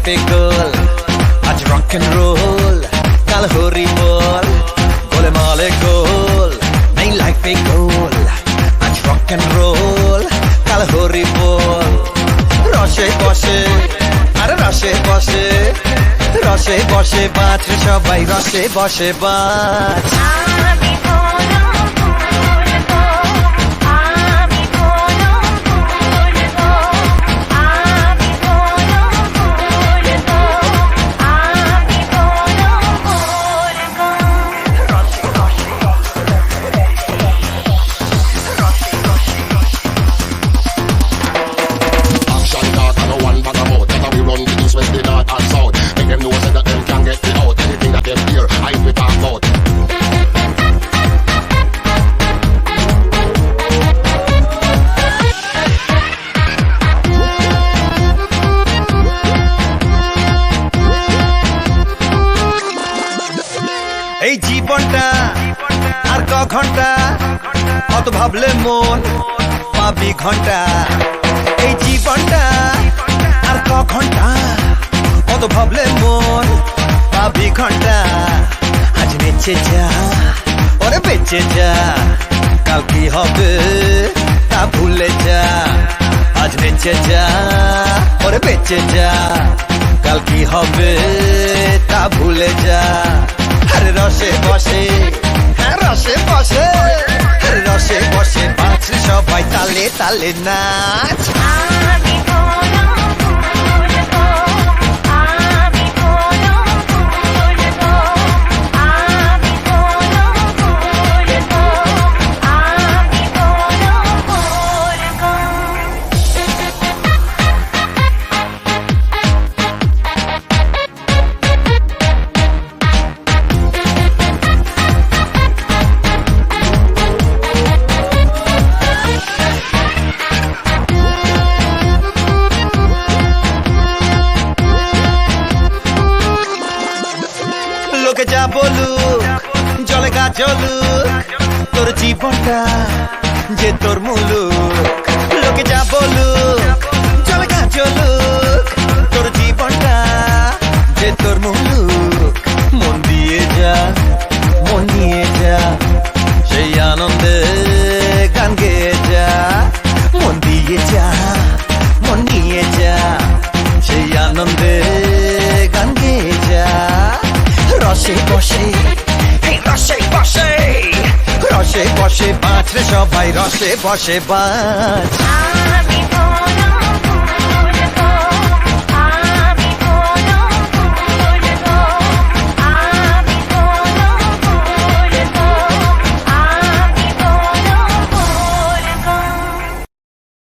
গোল আজ rock and role কাল হরি বল গোলে মালে গোল নেই লাইফে গোল আজ রক এন্ড রোল কাল হরি বল রসে বসে আরে রসে বসে রসে বসে বাঁচ সবাই রসে বসে বাঁচ ঘণ্টা, কত ভাবলে মন, পাবি ঘণ্টা। এই জীবনটা আর ক ঘণ্টা অত ভাবলে মন, পাবি ঘণ্টা। আজ বেঁচে যা ওরে বেঁচে যা, কাল কি হবে তা ভুলে যা। আজ বেঁচে যা ওরে বেঁচে যা, কাল কি হবে তা ভুলে যা। আরে রসে বসে তালে নাচ। জলে গা জ্বলুক তোর জীবনটা যে তোর মুলুক। লোকে যা বলুক জলে গা জ্বলুক। তোর জীবনটা যে তোর মুলুক। মন দিয়ে যা, মন নিয়ে যা, সেই আনন্দে গান গেয়ে যা। মন দিয়ে যা, মন নিয়ে যা, সেই আনন্দে গান গেয়ে যা। রসে বসে রসে বসে রসে বসে বাঁচ রে সবাই রসে বসে বাঁচ।